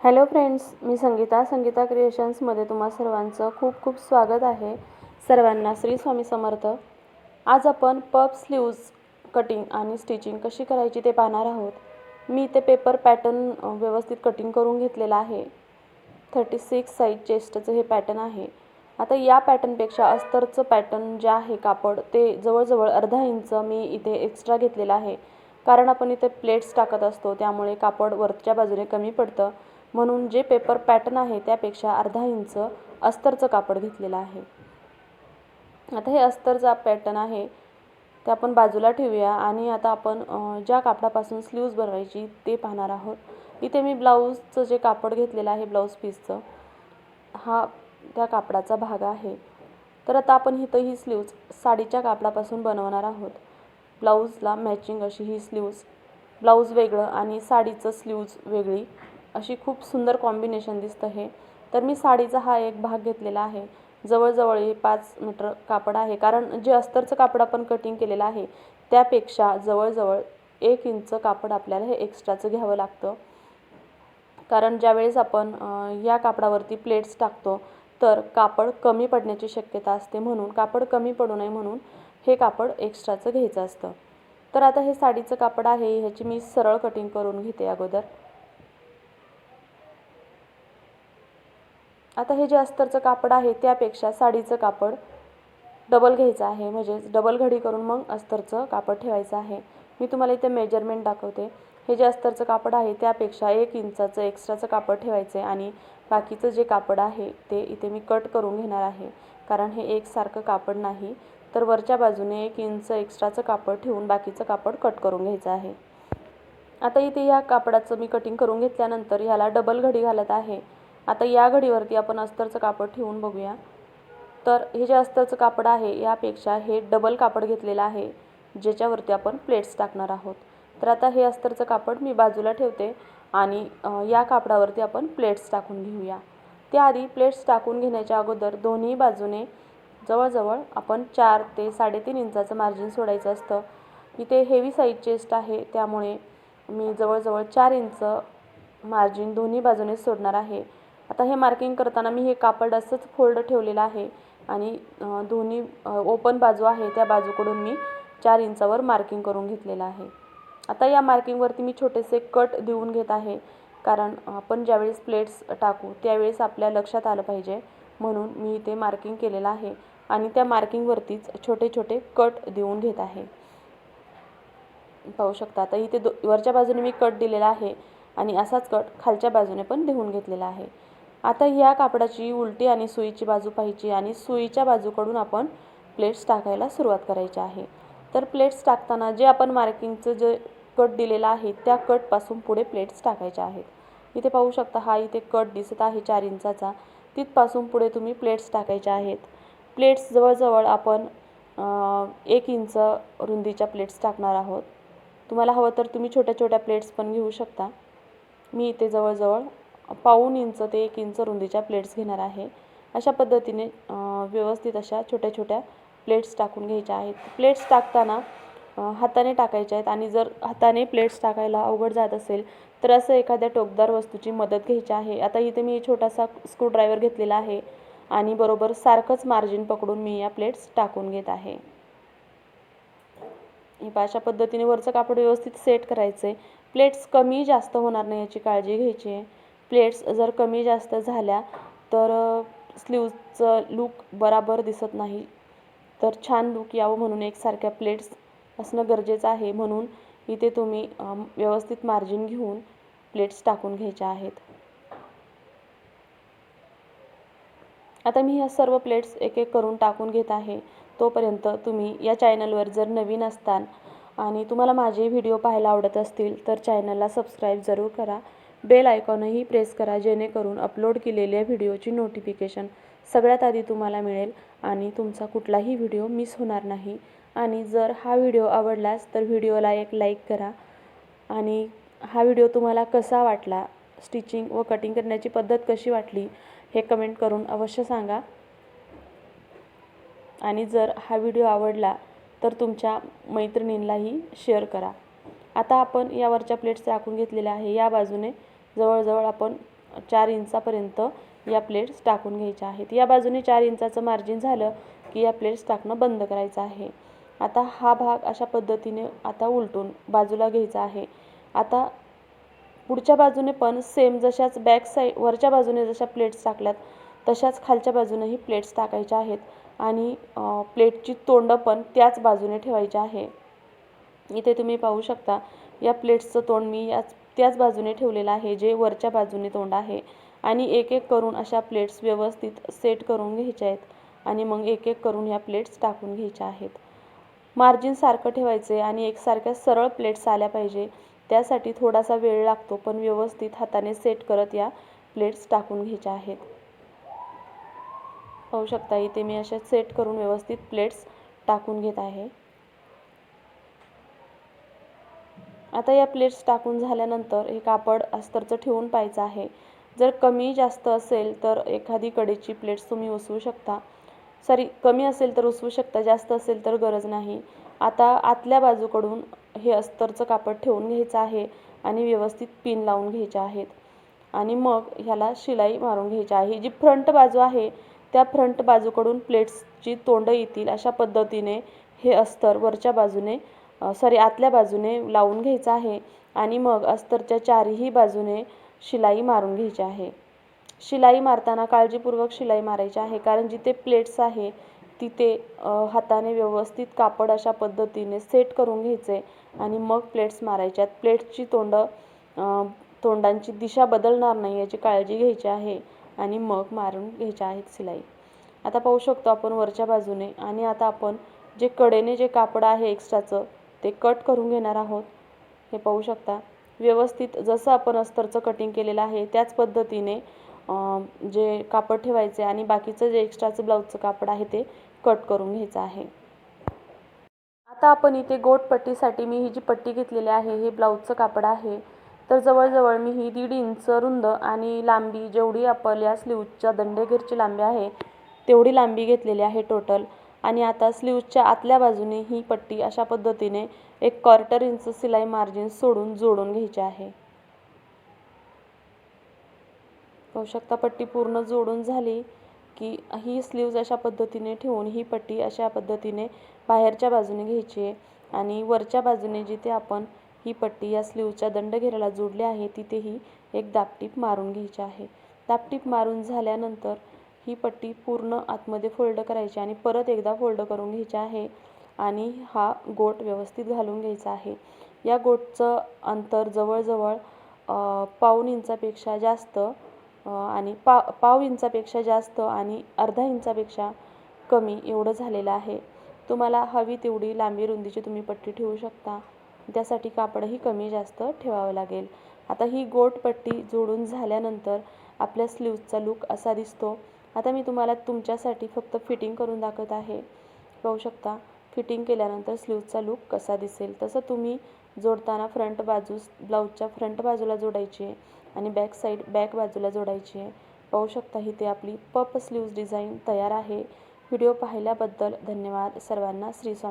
Hello friends मी संगीता संगीता क्रिएशन्समध्ये तुम्हा सर्वांचं खूप खूप स्वागत आहे. सर्वांना श्री स्वामी समर्थ. आज आपण पप स्लीव्ज कटिंग आणि स्टिचिंग कशी करायची ते पाहणार आहोत. मी ते पेपर पॅटर्न व्यवस्थित कटिंग करून घेतलेलं आहे. थर्टी सिक्स साईज चेस्टचं हे पॅटर्न आहे. आता या पॅटर्नपेक्षा अस्तरचं पॅटर्न जे आहे कापड ते जवळजवळ अर्धा इंच मी इथे एक्स्ट्रा घेतलेलं आहे. कारण आपण इथे प्लेट्स टाकत असतो त्यामुळे कापड वरच्या बाजूने कमी पडतं. म्हणून जे पेपर पॅटर्न आहे त्यापेक्षा अर्धा इंच अस्तरचं कापड घेतलेलं आहे. आता हे अस्तरचा पॅटर्न आहे ते आपण बाजूला ठेवूया आणि आता आपण ज्या कापडापासून स्लीव्ज बनवायची ते पाहणार आहोत. इथे मी ब्लाऊजचं जे कापड घेतलेलं आहे ब्लाऊज पीसचं हा त्या कापडाचा भाग आहे. तर आता आपण इथं ही स्लीव्ज साडीच्या कापडापासून बनवणार आहोत. ब्लाऊजला मॅचिंग अशी ही स्लीव्ज ब्लाऊज वेगळं आणि साडीचं स्लीव्ज वेगळी. अशी खूप सुंदर कॉम्बिनेशन दिसतं हे. तर मी साडीचा हा एक भाग घेतलेला आहे. जवळजवळ हे पाच मीटर कापड आहे. कारण जे अस्तरचं कापड आपण कटिंग केलेलं आहे त्यापेक्षा जवळजवळ एक इंच कापड आपल्याला हे एक्स्ट्राचं घ्यावं लागतं. कारण ज्यावेळेस आपण या कापडावरती प्लेट्स टाकतो तर कापड कमी पडण्याची शक्यता असते म्हणून कापड कमी पडू नये म्हणून हे कापड एक्स्ट्राचं घ्यायचं असतं. तर आता हे साडीचं कापड आहे ह्याची मी सरळ कटिंग करून घेते अगोदर. आता हे जे अस्तरचं कापड आहे त्यापेक्षा साडीचं कापड डबल घ्यायचं आहे. म्हणजेच डबल घडी करून मग अस्तरचं कापड ठेवायचं आहे. मी तुम्हाला इथे मेजरमेंट दाखवते. हे जे अस्तरचं कापड आहे त्यापेक्षा एक इंचाचं एक्स्ट्राचं कापड ठेवायचं आहे आणि बाकीचं जे कापड आहे ते इथे मी कट करून घेणार आहे. कारण हे एकसारखं कापड नाही तर वरच्या बाजूने एक इंच एक्स्ट्राचं कापड ठेवून बाकीचं कापड कट करून घ्यायचं आहे. आता इथे या कापडाचं मी कटिंग करून घेतल्यानंतर ह्याला डबल घडी घालत आहे. आता या घडीवरती आपण अस्तरचं कापड ठेवून बघूया. तर हे जे अस्तरचं कापड आहे यापेक्षा हे डबल कापड घेतलेलं आहे ज्याच्यावरती आपण प्लेट्स टाकणार आहोत. तर आता हे अस्तरचं कापड मी बाजूला ठेवते आणि या कापडावरती आपण प्लेट्स टाकून घेऊया. त्याआधी प्लेट्स टाकून घेण्याच्या अगोदर दोन्ही बाजूने जवळजवळ आपण चार ते साडेतीन इंचाचं मार्जिन सोडायचं असतं. इथे हेवी साईज चेस्ट आहे त्यामुळे मी जवळजवळ चार इंच मार्जिन दोन्ही बाजूने सोडणार आहे. आता हे मार्किंग करताना मी हे कापड असंच फोल्ड ठेवलेलं आहे. आणि दोन्ही ओपन बाजू आहे त्या बाजूकडून मी चार इंचावर मार्किंग करून घेतलेलं आहे. आता या मार्किंगवरती मी छोटेसे कट देऊन घेत आहे. कारण आपण ज्यावेळेस प्लेट्स टाकू त्यावेळेस आपल्या लक्षात आलं पाहिजे. म्हणून मी इथे मार्किंग केलेलं आहे. आणि त्या मार्किंगवरतीच छोटे छोटे कट देऊन घेत आहे. पाहू शकता आता इथे दो वरच्या बाजूने मी कट दिलेला आहे. आणि असाच कट खालच्या बाजूने पण देऊन घेतलेला आहे. आता या कापडाची उलटी आणि सुईची बाजू पाहिजे आणि सुईच्या बाजूकडून आपण प्लेट्स टाकायला सुरुवात करायची आहे. तर प्लेट्स टाकताना जे आपण मार्किंगचं जे कट दिलेला आहे त्या कटपासून पुढे प्लेट्स टाकायच्या आहेत. इथे पाहू शकता हा इथे कट दिसत आहे चार इंचाचा. तिथपासून पुढे तुम्ही प्लेट्स टाकायच्या आहेत. प्लेट्स जवळजवळ आपण एक इंच रुंदीच्या प्लेट्स टाकणार आहोत. तुम्हाला हवं तर तुम्ही छोट्या छोट्या प्लेट्स पण घेऊ शकता. मी इथे जवळजवळ पाऊण इंच ते एक इंच रुंदीच्या प्लेट्स घेणार आहे. अशा पद्धतीने व्यवस्थित अशा छोट्या छोट्या प्लेट्स टाकून घ्यायच्या आहेत. प्लेट्स टाकताना हाताने टाकायच्या आहेत आणि जर हाताने प्लेट्स टाकायला अवघड जात असेल तर असं एखाद्या टोकदार वस्तूची मदत घ्यायची आहे. आता इथे मी छोटासा स्क्रूड्रायव्हर घेतलेला आहे आणि बरोबर सारखंच मार्जिन पकडून मी या प्लेट्स टाकून घेत आहे. हे अशा पद्धतीने वरचं कापड व्यवस्थित सेट करायचं आहे प्लेट्स कमी जास्त होणार नाही याची काळजी घ्यायची आहे. प्लेट्स जर कमी जास्त झाल्या तर स्लीवचं लूक बराबर दिसत नाही. तर छान लूक यावं म्हणून एकसारख्या प्लेट्स असणं गरजेचं आहे म्हणून इथे तुम्ही व्यवस्थित मार्जिन घेऊन प्लेट्स टाकून घ्यायच्या आहेत. आता मी ह्या सर्व प्लेट्स एक एक करून टाकून घेत आहे. तोपर्यंत तुम्ही या चॅनलवर जर नवीन असताल आणि तुम्हाला माझे व्हिडिओ पाहायला आवडत असतील तर चॅनलला सबस्क्राईब जरूर करा. बेल आयकॉनही प्रेस करा जेणेकरून अपलोड केलेल्या व्हिडिओची नोटिफिकेशन सगळ्यात आधी तुम्हाला मिळेल आणि तुमचा कुठलाही व्हिडिओ मिस होणार नाही. आणि जर हा व्हिडिओ आवडलास तर व्हिडिओला एक लाईक करा आणि हा व्हिडिओ तुम्हाला कसा वाटला स्टिचिंग व कटिंग करण्याची पद्धत कशी वाटली हे कमेंट करून अवश्य सांगा. आणि जर हा व्हिडिओ आवडला तर तुमच्या मैत्रिणींलाही शेअर करा. आता आपण यावरच्या प्लेट्स राखून घेतलेल्या आहे. या बाजूने जवळजवळ आपण चार इंचापर्यंत या प्लेट्स टाकून घ्यायच्या आहेत. या बाजूने चार इंचाचं मार्जिन झालं की या प्लेट्स टाकणं बंद करायचं आहे. आता हा भाग अशा पद्धतीने आता उलटून बाजूला घ्यायचा आहे. आता पुढच्या बाजूने पण सेम जशाच बॅक साईड वरच्या बाजूने जशा प्लेट्स टाकल्यात तशाच खालच्या बाजूनेही प्लेट्स टाकायच्या आहेत आणि प्लेटची तोंडं पण त्याच बाजूने ठेवायची आहे. इथे तुम्ही पाहू शकता या प्लेट्सचं तोंड मी याच त्याच बाजूने ठेवलेलं आहे जे वरच्या बाजूने तोंड आहे. आणि एक एक करून अशा प्लेट्स व्यवस्थित सेट करून घ्यायच्या आहेत. आणि मग एक एक करून ह्या प्लेट्स टाकून घ्यायच्या आहेत. मार्जिन सारखं ठेवायचे आणि एकसारख्या सरळ प्लेट्स आल्या पाहिजे. त्यासाठी थोडासा वेळ लागतो पण व्यवस्थित हाताने सेट करत या प्लेट्स टाकून घ्यायच्या आहेत. पाहू शकता इथे मी अशा सेट करून व्यवस्थित प्लेट्स टाकून घेत आहे. आता या प्लेट्स टाकून झाल्यानंतर हे कापड अस्तरचं ठेवून पाहायचं आहे. जर कमी जास्त असेल तर एखादी कडेची प्लेट्स तुम्ही उसवू शकता. सॉरी कमी असेल तर उसवू शकता जास्त असेल तर गरज नाही. आता आतल्या बाजूकडून हे अस्तरचं कापड ठेवून घ्यायचं आहे आणि व्यवस्थित पिन लावून घ्यायचे आहेत. आणि मग ह्याला शिलाई मारून घ्यायची आहे. जी फ्रंट बाजू आहे त्या फ्रंट बाजूकडून प्लेट्सची तोंडं येतील अशा पद्धतीने हे अस्तर वरच्या बाजूने सॉरी आतल्या बाजूने लावून घ्यायचं आहे आणि मग अस्तरच्या चारही बाजूने शिलाई मारून घ्यायची आहे. शिलाई मारताना काळजीपूर्वक शिलाई मारायची आहे कारण जिथे प्लेट्स आहे तिथे हाताने व्यवस्थित कापड अशा पद्धतीने सेट करून घ्यायचे आणि मग प्लेट्स मारायच्यात प्लेट्सची तोंडं तोंडांची दिशा बदलणार नाही याची काळजी घ्यायची आहे आणि मग मारून घ्यायच्या आहेत शिलाई. आता पाहू शकतो आपण वरच्या बाजूने आणि आता आपण जे कडेने जे कापड आहे एक्स्ट्राचं ते कट करून घेणार आहोत. हे पाहू शकता. व्यवस्थित जसं आपण अस्तरचं कटिंग केलेलं आहे त्याच पद्धतीने जे कापड ठेवायचे आणि बाकीचं जे एक्स्ट्राचं ब्लाऊजचं कापड आहे ते कट करून घ्यायचं आहे. आता आपण इथे गोटपट्टीसाठी मी ही जी पट्टी घेतलेली आहे हे ब्लाऊजचं कापड आहे. तर जवळजवळ मी ही दीड इंच रुंद आणि लांबी जेवढी आपल्या स्लीवच्या दंडेगीरची लांबी आहे तेवढी लांबी घेतलेली आहे टोटल आणि आता स्लीवच्या आतल्या बाजूने ही पट्टी अशा पद्धतीने एक क्वार्टर इंच सिलाई मार्जिन सोडून जोडून घ्यायची आहे. पाहू शकता पट्टी पूर्ण जोडून झाली की ही स्लीव्ज अशा पद्धतीने ठेवून ही पट्टी अशा पद्धतीने बाहेरच्या बाजूने घ्यायची आहे. आणि वरच्या बाजूने जिथे आपण ही पट्टी या स्लीवच्या दंडघेराला जोडली आहे तिथेही एक दापटीप मारून घ्यायची आहे. दापटीप मारून झाल्यानंतर ही पट्टी पूर्ण आतमध्ये फोल्ड करायची आणि परत एकदा फोल्ड करून घ्यायची आहे आणि हा गोट व्यवस्थित घालून घ्यायचा आहे. या गोटचं अंतर जवळजवळ पाऊन इंचापेक्षा जास्त आणि पा पाव इंचापेक्षा जास्त आणि अर्धा इंचापेक्षा कमी एवढं झालेलं आहे. तुम्हाला हवी तेवढी लांबी रुंदीची तुम्ही पट्टी ठेवू शकता. त्यासाठी कापडही कमी जास्त ठेवावं लागेल. आता ही गोट पट्टी जोडून झाल्यानंतर आपल्या स्लीव्जचा लूक असा दिसतो आता मी तुम्हाला तुमच्यासाठी फक्त फिटिंग करून दाखवत आहे. पाहू शकता फिटिंग केल्यानंतर स्लीवचा लूक कसा दिसेल. तसं तुम्ही जोडताना फ्रंट बाजूस ब्लाऊजच्या फ्रंट बाजूला जोडायची आहे आणि बॅक साईड बॅक बाजूला जोडायची आहे. पाहू शकता इथे आपली पप स्लीव्ज डिझाईन तयार आहे. व्हिडिओ पाहिल्याबद्दल धन्यवाद. सर्वांना श्री स्वामी